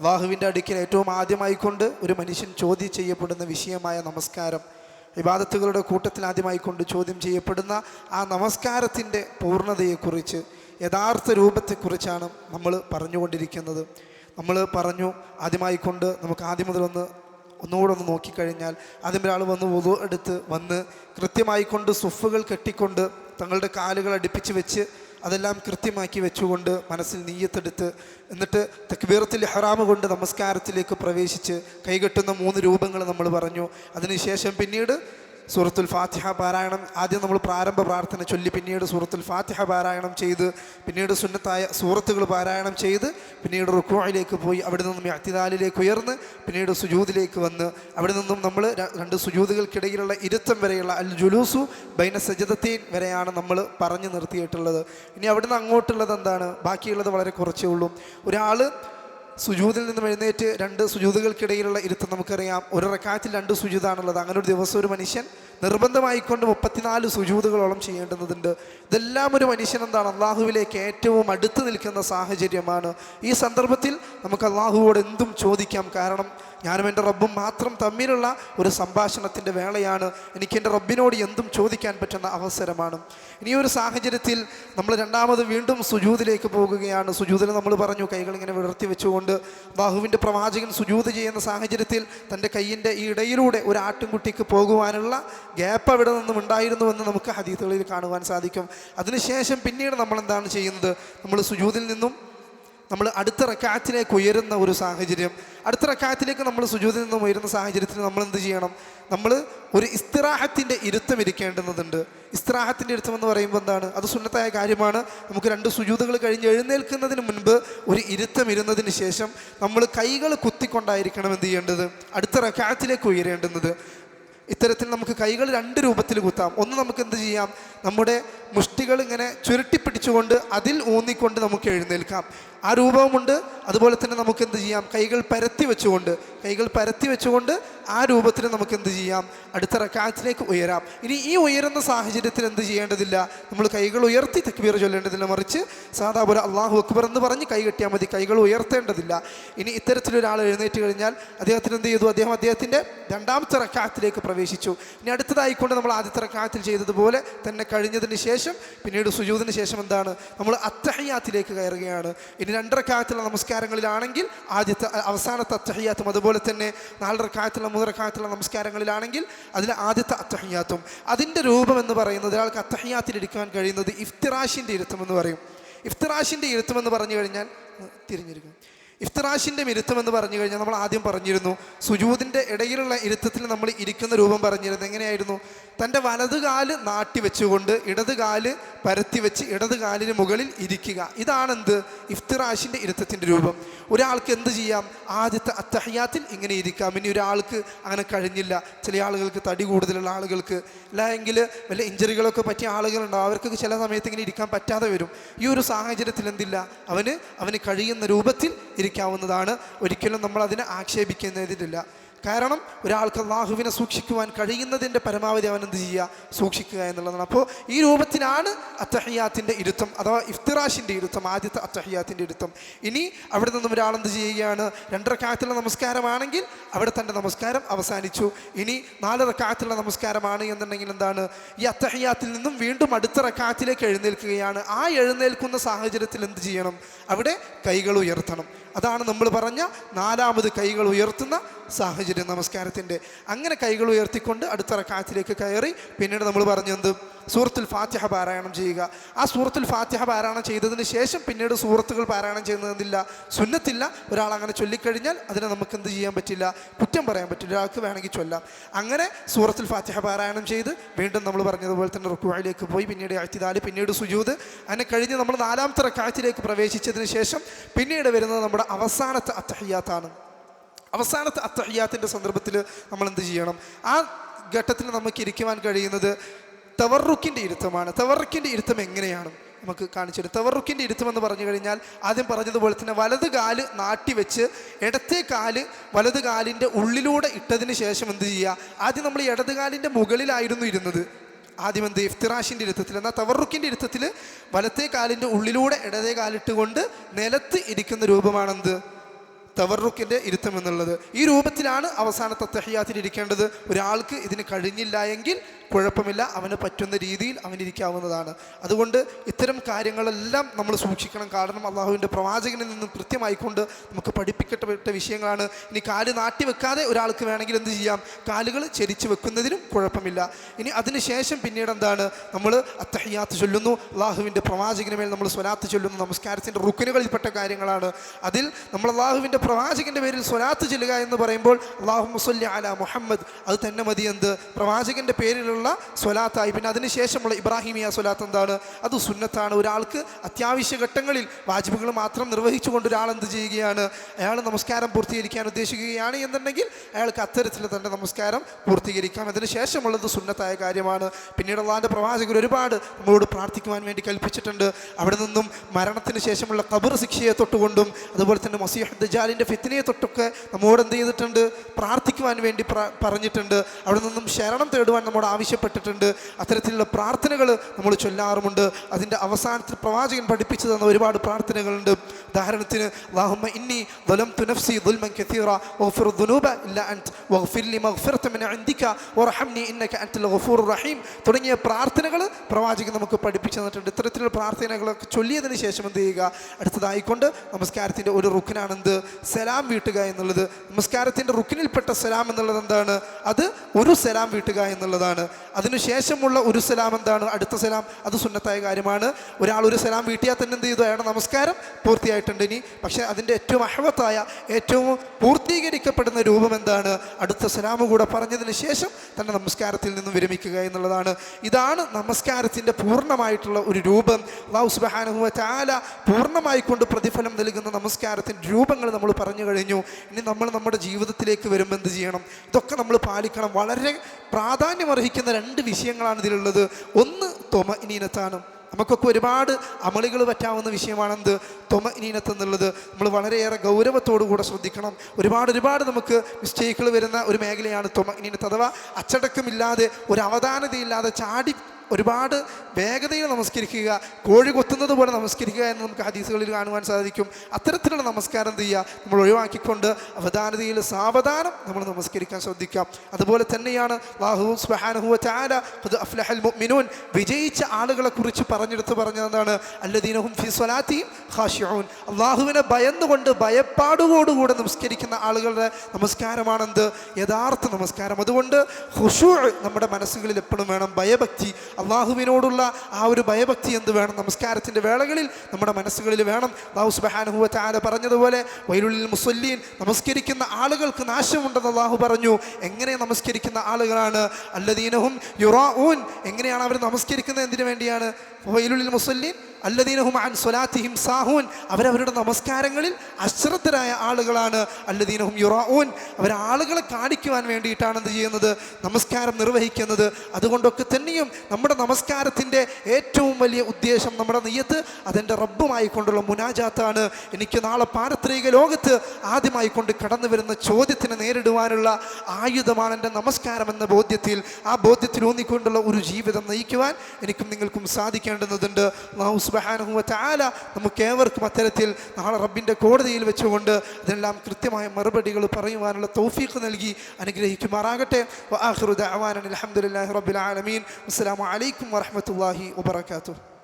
അള്ളാഹുവിന്റെ അടുക്കൽ ഏറ്റവും ആദ്യമായിക്കൊണ്ട് ഒരു മനുഷ്യൻ ചോദ്യം ചെയ്യപ്പെടുന്ന വിഷയമായ നമസ്കാരം. വിവാദത്തുകളുടെ കൂട്ടത്തിൽ ആദ്യമായിക്കൊണ്ട് ചോദ്യം ചെയ്യപ്പെടുന്ന ആ നമസ്കാരത്തിന്റെ പൂർണതയെക്കുറിച്ച് യഥാർത്ഥ രൂപത്തെക്കുറിച്ചാണ് നമ്മൾ പറഞ്ഞുകൊണ്ടിരിക്കുന്നത്. നമ്മൾ പറഞ്ഞു ആദ്യമായിക്കൊണ്ട് നമുക്ക് ആദ്യം മുതൽ ഒന്ന് ഒന്നുകൂടെ ഒന്ന് നോക്കിക്കഴിഞ്ഞാൽ ആദ്യം ഒരാൾ വന്ന് വുളു എടുത്ത് വന്ന് കൃത്യമായി കൊണ്ട് സുഫുകൾ കെട്ടിക്കൊണ്ട് തങ്ങളുടെ കാലുകൾ അടുപ്പിച്ച് വെച്ച് അതെല്ലാം കൃത്യമാക്കി വെച്ചുകൊണ്ട് മനസ്സിൽ നീയത്തെടുത്ത് എന്നിട്ട് തക്ബീറത്തിൽ ഹറാമ് കൊണ്ട് നമസ്കാരത്തിലേക്ക് പ്രവേശിച്ച് കൈകെട്ടുന്ന മൂന്ന് രൂപങ്ങൾ നമ്മൾ പറഞ്ഞു. അതിനുശേഷം പിന്നീട് സൂറത്തുൽ ഫാത്തിഹ പാരായണം ആദ്യം നമ്മൾ പ്രാരംഭ പ്രാർത്ഥന ചൊല്ലി പിന്നീട് സൂറത്തുൽ ഫാത്തിഹ പാരായണം ചെയ്ത് പിന്നീട് സുന്നത്തായ സൂറത്തുകൾ പാരായണം ചെയ്ത് പിന്നീട് റുക്കോയിലേക്ക് പോയി അവിടെ നിന്നും അത്തിദാലിലേക്ക് ഉയർന്ന് പിന്നീട് സുജൂദിലേക്ക് വന്ന് അവിടെ നിന്നും നമ്മൾ രണ്ട് സുജൂദുകൾക്കിടയിലുള്ള ഇരുത്തം വരെയുള്ള അൽ ജുലൂസു ബൈന സജദത്തീൻ വരെയാണ് നമ്മൾ പറഞ്ഞു നിർത്തിയിട്ടുള്ളത്. ഇനി അവിടുന്ന് അങ്ങോട്ടുള്ളത് എന്താണ്? ബാക്കിയുള്ളത് വളരെ കുറച്ചേ ഉള്ളൂ. ഒരാൾ സുജൂതിൽ നിന്നും എഴുന്നേറ്റ് രണ്ട് സുജൂതുകൾക്കിടയിലുള്ള ഇരുത്തം നമുക്കറിയാം. ഒരു റക്കാറ്റിൽ രണ്ട് സുജൂതാണുള്ളത്. അങ്ങനെ ഒരു ദിവസം ഒരു മനുഷ്യൻ നിർബന്ധമായിക്കൊണ്ട് മുപ്പത്തിനാല് സുജൂതുകളോളം ചെയ്യേണ്ടതുണ്ട് ഇതെല്ലാം ഒരു മനുഷ്യൻ എന്താണ്? അള്ളാഹുവിലേക്ക് ഏറ്റവും അടുത്ത് നിൽക്കുന്ന സാഹചര്യമാണ്. ഈ സന്ദർഭത്തിൽ നമുക്ക് അള്ളാഹുവോട് എന്തും ചോദിക്കാം. കാരണം ഞാനും എന്റെ റബ്ബും മാത്രം തമ്മിലുള്ള ഒരു സംഭാഷണത്തിന്റെ വേളയാണ്. എനിക്ക് എന്റെ റബ്ബിനോട് എന്തും ചോദിക്കാൻ പറ്റുന്ന അവസരമാണ്. ഇനി ഒരു സാഹചര്യത്തിൽ നമ്മൾ രണ്ടാമത് വീണ്ടും സുജൂതിലേക്ക് പോകുകയാണ്. സുജൂതിൽ നമ്മൾ പറഞ്ഞു കൈകൾ ഇങ്ങനെ വിടർത്തി വെച്ചുകൊണ്ട് ബാഹുവിന്റെ പ്രവാചകൻ സുജൂത് ചെയ്യുന്ന സാഹചര്യത്തിൽ തന്റെ കൈയിന്റെ ഈ ഇടയിലൂടെ ഒരു ആട്ടിൻകുട്ടിക്ക് പോകുവാനുള്ള ഗ്യാപ്പ് അവിടെ നിന്നും ഉണ്ടായിരുന്നുവെന്ന് നമുക്ക് ഹദീത്തുകളിൽ കാണുവാൻ സാധിക്കും. അതിനുശേഷം പിന്നീട് നമ്മൾ എന്താണ് ചെയ്യുന്നത്? നമ്മൾ സുജൂതിൽ നിന്നും നമ്മൾ അടുത്ത റക്കാത്തിലേക്ക് ഉയരുന്ന ഒരു സാഹചര്യം. അടുത്ത റക്കാത്തിലേക്ക് നമ്മൾ സുജൂതിൽ നിന്നും ഉയരുന്ന സാഹചര്യത്തിൽ നമ്മൾ എന്ത് ചെയ്യണം? നമ്മൾ ഒരു ഇസ്തിറാഹത്തിന്റെ ഇരുത്തം ഇരിക്കേണ്ടുന്നതുണ്ട് ഇസ്തിറാഹത്തിന്റെ ഇരുത്തം എന്ന് പറയുമ്പോൾ എന്താണ്? അത് സുന്നത്തായ കാര്യമാണ്. നമുക്ക് രണ്ട് സുജൂതുകൾ കഴിഞ്ഞ് എഴുന്നേൽക്കുന്നതിന് മുൻപ് ഒരു ഇരുത്തം ഇരുന്നതിന് ശേഷം നമ്മൾ കൈകൾ കുത്തിക്കൊണ്ടായിരിക്കണം എന്ത് ചെയ്യേണ്ടത്? അടുത്ത റക്കാത്തിലേക്ക് ഉയരേണ്ടുന്നത്. ഇത്തരത്തിൽ നമുക്ക് കൈകൾ രണ്ട് രൂപത്തിൽ കുത്താം. ഒന്ന് നമുക്ക് എന്ത് ചെയ്യാം? നമ്മുടെ മുഷ്ടികൾ ഇങ്ങനെ ചുരുട്ടി പിടിച്ചുകൊണ്ട് അതിൽ ഊന്നിക്കൊണ്ട് നമുക്ക് എഴുന്നേൽക്കാം. ആ രൂപവുമുണ്ട്. അതുപോലെ തന്നെ നമുക്ക് എന്ത് ചെയ്യാം? കൈകൾ പരത്തി വെച്ചുകൊണ്ട് കൈകൾ പരത്തി വെച്ചുകൊണ്ട് ആ രൂപത്തിൽ നമുക്ക് എന്ത് ചെയ്യാം? അടുത്ത റക്കാത്തിലേക്ക് ഉയരാം. ഇനി ഈ ഉയരുന്ന സാഹചര്യത്തിൽ എന്ത് ചെയ്യേണ്ടതില്ല? നമ്മൾ കൈകൾ ഉയർത്തി തക്ബീർ ചൊല്ലേണ്ടതില്ല. മറിച്ച് സാധാ പോലെ അള്ളാഹു അക്ബർ എന്ന് പറഞ്ഞ് കൈ കെട്ടിയാൽ മതി. കൈകൾ ഉയർത്തേണ്ടതില്ല. ഇനി ഇത്തരത്തിലൊരാൾ എഴുന്നേറ്റ് കഴിഞ്ഞാൽ അദ്ദേഹത്തിന് എന്ത് ചെയ്തു? അദ്ദേഹം അദ്ദേഹത്തിന്റെ രണ്ടാമത്തെ റക്കാത്തിലേക്ക് പ്രവേശിച്ചു. ഇനി അടുത്തതായിക്കൊണ്ട് നമ്മൾ ആദ്യത്തെ റക്കാത്തിൽ ചെയ്തതുപോലെ തന്നെ കഴിഞ്ഞതിന് ശേഷം പിന്നീട് സുജൂതിന് ശേഷം എന്താണ്? നമ്മൾ അത്തഹയാത്തിലേക്ക് കയറുകയാണ്. ഇനി രണ്ടരക്കാലത്തുള്ള നമസ്കാരങ്ങളിലാണെങ്കിൽ ആദ്യത്തെ അവസാനത്തെ അത്തഹയ്യാത്തും അതുപോലെ തന്നെ നാലരക്കാലത്തുള്ള മൂന്നരക്കാലത്തുള്ള നമസ്കാരങ്ങളിലാണെങ്കിൽ അതിലെ ആദ്യത്തെ അത്തഹയ്യാത്തും അതിന്റെ രൂപം എന്ന് പറയുന്നത് ഒരാൾക്ക് അത്തഹയ്യാത്തിൽ ഇരിക്കാൻ കഴിയുന്നത് ഇഫ്തിറാഷിന്റെ ഇരുത്തം എന്ന് പറയും. ഇഫ്തിറാഷിന്റെ ഇരുത്തം എന്ന് പറഞ്ഞു കഴിഞ്ഞാൽ തിരിഞ്ഞിരിക്കും. ഇഫ്തിറാഷിന്റെ ഇരുത്തം എന്ന് പറഞ്ഞു കഴിഞ്ഞാൽ നമ്മൾ ആദ്യം പറഞ്ഞിരുന്നു സുജൂതിന്റെ ഇടയിലുള്ള ഇരുത്തത്തിൽ നമ്മൾ ഇരിക്കുന്ന രൂപം പറഞ്ഞിരുന്നു. എങ്ങനെയായിരുന്നു? തന്റെ വലത് കാൽ നാട്ടി വെച്ചുകൊണ്ട് ഇടത് കാൽ പരത്തി വെച്ച് ഇടത് കാലിന് മുകളിൽ ഇരിക്കുക. ഇതാണെന്ത്? ഇഫ്തിറാഷിന്റെ ഇരുത്തത്തിന്റെ രൂപം. ഒരാൾക്ക് എന്ത് ചെയ്യാം? ആദ്യത്തെ അത്തഹ്യാത്തിൽ ഇങ്ങനെ ഇരിക്കാം. ഇനി ഒരാൾക്ക് അങ്ങനെ കഴിഞ്ഞില്ല. ചില ആളുകൾക്ക് തടി കൂടുതലുള്ള ആളുകൾക്ക് അല്ലെങ്കിൽ വല്ല ഇഞ്ചറികളൊക്കെ പറ്റിയ ആളുകളുണ്ടാവും. അവർക്കൊക്കെ ചില സമയത്ത് ഇങ്ങനെ ഇരിക്കാൻ പറ്റാതെ വരും. ഈ ഒരു സാഹചര്യത്തിൽ എന്തില്ല? അവന് അവന് കഴിയുന്ന രൂപത്തിൽ ഇരിക്കാവുന്നതാണ് ഒരിക്കലും നമ്മൾ അതിനെ ആക്ഷേപിക്കുന്നതില്ല കാരണം ഒരാൾക്ക് അള്ളാഹുവിനെ സൂക്ഷിക്കുവാൻ കഴിയുന്നതിന്റെ പരമാവധി അവൻ എന്ത് ചെയ്യുക? സൂക്ഷിക്കുക എന്നുള്ളതാണ്. അപ്പോൾ ഈ രൂപത്തിലാണ് അത്തഹയ്യാത്തിന്റെ ഇരുത്തം അഥവാ ഇഫ്തിറാഷിന്റെ ഇരുത്തം ആദ്യത്തെ അത്തഹയ്യാത്തിന്റെ ഇരുത്തം. ഇനി അവിടെ നിന്നും ഒരാൾ എന്ത് ചെയ്യുകയാണ്? രണ്ടര കാലത്തുള്ള നമസ്കാരമാണെങ്കിൽ അവിടെ തന്റെ നമസ്കാരം അവസാനിച്ചു. ഇനി നാലര കാലത്തുള്ള നമസ്കാരമാണ് എന്നുണ്ടെങ്കിൽ എന്താണ്? ഈ അത്തഹയ്യാത്തിൽ നിന്നും വീണ്ടും അടുത്ത റക്കാത്തിലേക്ക് എഴുന്നേൽക്കുകയാണ്. ആ എഴുന്നേൽക്കുന്ന സാഹചര്യത്തിൽ എന്ത് ചെയ്യണം? അവിടെ കൈകൾ ഉയർത്തണം. അതാണ് നമ്മൾ പറഞ്ഞ നാലാമത് കൈകൾ ഉയർത്തുന്ന സാഹചര്യം നമസ്കാരത്തിന്റെ. അങ്ങനെ കൈകൾ ഉയർത്തിക്കൊണ്ട് അടുത്ത റക്കാത്തിലേക്ക് കയറി പിന്നീട് നമ്മൾ പറഞ്ഞു എന്ത്? സൂറത്തുൽ ഫാത്തിഹ പാരായണം ചെയ്യുക. ആ സൂറത്തുൽ ഫാത്തിഹ പാരായണം ചെയ്തതിന് ശേഷം പിന്നീട് സൂറത്തുകൾ പാരായണം ചെയ്യുന്നതില്ല സുന്നത്തില്ല. ഒരാൾ അങ്ങനെ ചൊല്ലിക്കഴിഞ്ഞാൽ അതിനെ നമുക്ക് എന്ത് ചെയ്യാൻ പറ്റില്ല? കുറ്റം പറയാൻ പറ്റില്ല. ഒരാൾക്ക് വേണമെങ്കിൽ ചൊല്ലാം. അങ്ങനെ സൂറത്തുൽ ഫാത്തിഹ പാരായണം ചെയ്ത് വീണ്ടും നമ്മൾ പറഞ്ഞതുപോലെ തന്നെ റുക്കുവായിലേക്ക് പോയി. പിന്നീട് അഴ്ത്തിദാൽ പിന്നീട് സുജൂത് അങ്ങനെ കഴിഞ്ഞ് നമ്മൾ നാലാമത്തെ റക്കാത്തിലേക്ക് പ്രവേശിച്ചതിന് ശേഷം പിന്നീട് വരുന്നത് നമ്മുടെ അവസാനത്തെ അത്തഹയ്യാത്താണ് അവസാനത്തെ അത്തഹയ്യാത്തിന്റെ സന്ദർഭത്തിൽ നമ്മൾ എന്ത് ചെയ്യണം? ആ ഘട്ടത്തിൽ നമുക്ക് ഇരിക്കുവാൻ കഴിയുന്നത് തവറുക്കിന്റെ ഇരുത്തമാണ്. തവറുക്കിന്റെ ഇരുത്തം എങ്ങനെയാണ്? നമുക്ക് കാണിച്ചു തരും. തവറുക്കിന്റെ ഇരുത്തം എന്ന് പറഞ്ഞു കഴിഞ്ഞാൽ ആദ്യം പറഞ്ഞതുപോലെ തന്നെ വലത് കാൽ നാട്ടി വെച്ച് ഇടത്തെ കാൽ വലത് കാലിന്റെ ഉള്ളിലൂടെ ഇട്ടതിന് ശേഷം എന്ത് ചെയ്യുക? ആദ്യം നമ്മൾ ഇടത് കാലിന്റെ മുകളിലായിരുന്നു ഇരുന്നത്. ആദ്യം എന്ത് ഇഫ്തിറാഷിന്റെ ഇരുത്തത്തിൽ. എന്നാൽ തവറുക്കിന്റെ ഇരുത്തത്തിൽ വലത്തെ കാലിന്റെ ഉള്ളിലൂടെ ഇടതേ കാലിട്ട് കൊണ്ട് നിലത്ത് ഇരിക്കുന്ന രൂപമാണെന്ത്? തവറുക്കിന്റെ ഇരുത്തം എന്നുള്ളത്. ഈ രൂപത്തിലാണ് അവസാനത്തെ തഹയ്യാത്തിൽ ഇരിക്കേണ്ടത്. ഒരാൾക്ക് ഇതിന് കഴിഞ്ഞില്ല എങ്കിൽ കുഴപ്പമില്ല അവന് പറ്റുന്ന രീതിയിൽ അവനിരിക്കാവുന്നതാണ് അതുകൊണ്ട് ഇത്തരം കാര്യങ്ങളെല്ലാം നമ്മൾ സൂക്ഷിക്കണം. കാരണം അള്ളാഹുവിന്റെ പ്രവാചകനിൽ നിന്നും കൃത്യമായിക്കൊണ്ട് നമുക്ക് പഠിപ്പിക്കപ്പെട്ട വിഷയങ്ങളാണ്. ഇനി കാൽ നാട്ടി വെക്കാതെ ഒരാൾക്ക് വേണമെങ്കിൽ എന്ത് ചെയ്യാം? കാലുകൾ ചരിച്ചു വെക്കുന്നതിനും കുഴപ്പമില്ല. ഇനി അതിനുശേഷം പിന്നീട് എന്താണ്? നമ്മൾ അത്തഹയ്യാത്ത് ചൊല്ലുന്നു. അള്ളാഹുവിന്റെ പ്രവാചകന് മേൽ നമ്മൾ സ്വലാത്ത് ചൊല്ലുന്നു. നമസ്കാരത്തിന്റെ റുക്കിനുകളിൽപ്പെട്ട കാര്യങ്ങളാണ്. അതിൽ നമ്മൾ അള്ളാഹുവിന്റെ പ്രവാചകന്റെ പേരിൽ സ്വലാത്ത് ചൊല്ലുക എന്ന് പറയുമ്പോൾ അള്ളാഹു മുസല്ലി അല മുഹമ്മദ്. അത് തന്നെ മതി എന്ത് പ്രവാചകന്റെ പേരിലുള്ള സ്വലാത്തായി. പിന്നെ അതിനുശേഷമുള്ള ഇബ്രാഹിമിയ സ്വലാത്ത് എന്താണ്? അത് സുന്നത്താണ്. ഒരാൾക്ക് അത്യാവശ്യ ഘട്ടങ്ങളിൽ വാജിബുകൾ മാത്രം നിർവഹിച്ചുകൊണ്ട് ഒരാൾ എന്ത് ചെയ്യുകയാണ്? അയാൾ നമസ്കാരം പൂർത്തീകരിക്കാൻ ഉദ്ദേശിക്കുകയാണ് എന്നുണ്ടെങ്കിൽ അയാൾക്ക് അത്തരത്തിൽ തന്നെ നമസ്കാരം പൂർത്തീകരിക്കാം. അതിന് ശേഷമുള്ളത് സുന്നത്തായ കാര്യമാണ്. പിന്നീട് അള്ളാഹിന്റെ പ്രവാചകർ ഒരുപാട് നമ്മളോട് പ്രാർത്ഥിക്കുവാൻ വേണ്ടി കൽപ്പിച്ചിട്ടുണ്ട്. അവിടെ നിന്നും മരണത്തിന് ശേഷമുള്ള കബർ ശിക്ഷയെ തൊട്ടുകൊണ്ടും അതുപോലെ തന്നെ മസീഹ് ദജാലിന്റെ ഫിത്തിനയെ തൊട്ടൊക്കെ നമ്മോട് എന്ത് ചെയ്തിട്ടുണ്ട്? പ്രാർത്ഥിക്കുവാൻ വേണ്ടി പറഞ്ഞിട്ടുണ്ട്. അവിടെ നിന്നും ശരണം തേടുവാൻ നമ്മോട് ആവശ്യപ്പെട്ടിട്ടുണ്ട്. അത്തരത്തിലുള്ള പ്രാർത്ഥനകൾ നമ്മൾ ചൊല്ലാറുമുണ്ട്. അതിന്റെ അവസാനത്തിൽ പ്രവാചകൻ പഠിപ്പിച്ചു തന്ന ഒരുപാട് പ്രാർത്ഥനകളുണ്ട്. ഉദാഹരണത്തിന് വാഹുമ ഇന്നി ദുലം തുനഫ്സി ദുൽമൻ കെത്തീറ വഗ്ഫിർ ദുനൂബ ഇല്ല അൻത് വഗ്ഫിർ ലി മഗ്ഫിറത മിൻ ഇൻദിക വറഹംനി ഇന്നക അൻതൽ ഗഫൂർ റഹീം തുടങ്ങിയ പ്രാർത്ഥനകൾ പ്രവാചകൻ നമുക്ക് പഠിപ്പിച്ചു തന്നിട്ടുണ്ട്. ഇത്തരത്തിലുള്ള പ്രാർത്ഥനകളൊക്കെ ചൊല്ലിയതിന് ശേഷം എന്ത് ചെയ്യുക? അടുത്തതായിക്കൊണ്ട് നമസ്കാരത്തിന്റെ ഒരു റുക്കിനാണെന്ത് സലാം വീട്ടുക എന്നുള്ളത്. നമസ്കാരത്തിന്റെ റുക്കിനിൽപ്പെട്ട സലാം എന്നുള്ളത് എന്താണ്? അത് ഒരു സലാം വീട്ടുക എന്നുള്ളതാണ്. അതിനുശേഷമുള്ള ഒരു സലാം എന്താണ്? അടുത്ത സലാം അത് സുന്നത്തായ കാര്യമാണ്. ഒരാൾ ഒരു സലാം വീട്ടിയാൽ തന്നെ എന്ത് ചെയ്തു? അയാളുടെ നമസ്കാരം പൂർത്തിയായിട്ടുണ്ട് ഇനി. പക്ഷേ അതിന്റെ ഏറ്റവും അഹവത്തായ ഏറ്റവും പൂർത്തീകരിക്കപ്പെടുന്ന രൂപം എന്താണ്? അടുത്ത സലാം കൂടെ പറഞ്ഞതിന് ശേഷം തന്റെ നമസ്കാരത്തിൽ നിന്നും വിരമിക്കുക എന്നുള്ളതാണ്. ഇതാണ് നമസ്കാരത്തിന്റെ പൂർണമായിട്ടുള്ള ഒരു രൂപം. അള്ളാഹു സുബ്ഹാനഹു വ തആല പൂർണമായി കൊണ്ട് പ്രതിഫലം നൽകുന്ന നമസ്കാരത്തിന്റെ രൂപങ്ങൾ നമ്മൾ പറഞ്ഞു കഴിഞ്ഞു. ഇനി നമ്മൾ നമ്മുടെ ജീവിതത്തിലേക്ക് വരുമ്പോൾ എന്ത് ചെയ്യണം? ഇതൊക്കെ നമ്മൾ പാലിക്കണം. വളരെ പ്രാധാന്യമർഹിക്കുന്ന രണ്ട് വിഷയങ്ങളാണ് ഇതിലുള്ളത്. ഒന്ന് തൊമ ഇനീനത്താണ് നമുക്കൊക്കെ ഒരുപാട് അമളികൾ പറ്റാവുന്ന വിഷയമാണെന്ത്? തൊമ ഇനീനത്ത് എന്നുള്ളത് നമ്മൾ വളരെയേറെ ഗൗരവത്തോടു കൂടെ ശ്രദ്ധിക്കണം. ഒരുപാട് ഒരുപാട് നമുക്ക് മിസ്റ്റേക്കുകൾ വരുന്ന ഒരു മേഖലയാണ് തൊമ ഇനീനത്ത് അഥവാ അച്ചടക്കമില്ലാതെ ഒരു അവധാനതയില്ലാതെ ചാടി ഒരുപാട് വേഗതയിൽ നമസ്കരിക്കുക കോഴി കൊത്തുന്നത് പോലെ നമസ്കരിക്കുക എന്ന് നമുക്ക് ഹദീസുകളിൽ കാണുവാൻ സാധിക്കും. അത്തരത്തിലുള്ള നമസ്കാരം ചെയ്യുക? നമ്മൾ ഒഴിവാക്കിക്കൊണ്ട് അവധാനതയിൽ സാവധാനം നമ്മൾ നമസ്കരിക്കാൻ ശ്രദ്ധിക്കാം അതുപോലെ തന്നെയാണ് അല്ലാഹു സുബ്ഹാനഹു ചാര അത് അഫ്ലഹൽ മുഅ്മിനൂൻ. വിജയിച്ച ആളുകളെ കുറിച്ച് പറഞ്ഞെടുത്ത് പറഞ്ഞതാണ് അല്ലദീനഹും ഫി സ്വലാത്തിയും ഖാശിഊൻ അള്ളാഹുവിനെ ഭയന്നുകൊണ്ട് ഭയപ്പാടുകോടുകൂടെ നമസ്കരിക്കുന്ന ആളുകളുടെ നമസ്കാരമാണെന്ത്? യഥാർത്ഥ നമസ്കാരം. അതുകൊണ്ട് ഹുഷു നമ്മുടെ മനസ്സുകളിൽ എപ്പോഴും വേണം. ഭയഭക്തി. അള്ളാഹുവിനോടുള്ള ആ ഒരു ഭയഭക്തി എന്ത് വേണം? നമസ്കാരത്തിന്റെ വേളകളിൽ നമ്മുടെ മനസ്സുകളിൽ വേണം. അള്ളാഹു സുബ്ഹാനഹു വ പറഞ്ഞതുപോലെ വൈലുള്ളിൽ മുസല്ലീൻ നമസ്കരിക്കുന്ന ആളുകൾക്ക് നാശമുണ്ടെന്ന് അള്ളാഹു പറഞ്ഞു. എങ്ങനെ നമസ്കരിക്കുന്ന ആളുകളാണ്? അല്ലദീനഹും യുറാ ഊൻ എങ്ങനെയാണ് അവർ നമസ്കരിക്കുന്നത്? എന്തിനു വേണ്ടിയാണ്? വൈലുള്ളിൽ മുസല്ലീൻ അല്ലദീനഹും അൻ സ്വലാത്തിഹിം സാഹൂൻ. അവരവരുടെ നമസ്കാരങ്ങളിൽ അശ്രദ്ധരായ ആളുകളാണ് അല്ലദീനഹും യുറാഊൻ. അവരാളുകളെ കാണിക്കുവാൻ വേണ്ടിയിട്ടാണ് എന്ത് ചെയ്യുന്നത്? നമസ്കാരം നിർവഹിക്കുന്നത്. അതുകൊണ്ടൊക്കെ തന്നെയും നമ്മുടെ നമസ്കാരത്തിന്റെ ഏറ്റവും വലിയ ഉദ്ദേശം നമ്മുടെ നെയ്യത്ത് അതെന്റെ റബ്ബുമായി കൊണ്ടുള്ള മുനാജാത്താണ്. എനിക്ക് നാളെ പാരത്രിക ലോകത്ത് ആദ്യമായി കൊണ്ട് കടന്നു വരുന്ന ചോദ്യത്തിന് നേരിടുവാനുള്ള ആയുധമാണ് എന്റെ നമസ്കാരം എന്ന ബോധ്യത്തിൽ ആ ബോധ്യത്തിൽ ഊന്നിക്കൊണ്ടുള്ള ഒരു ജീവിതം നയിക്കുവാൻ എനിക്കും നിങ്ങൾക്കും സാധിക്കേണ്ടുന്നതുണ്ട്. അല്ലാഹു സുബ്ഹാനഹു വാല നമുക്ക് ഏവർക്കും അത്തരത്തിൽ നാളെ റബ്ബിന്റെ കോടതിയിൽ വെച്ചുകൊണ്ട് അതിനെല്ലാം കൃത്യമായ മറുപടികൾ പറയുവാനുള്ള തൗഫീഖ് നൽകി അനുഗ്രഹിക്കുമാറാകട്ടെ. വ അവാനൻ അലഹമുല്ലാ റബ്ബിൽ ആലമീൻ. അസ്സലാമു അലൈക്കും വറഹ്മത്തുള്ളാഹി വബറകാതുഹു.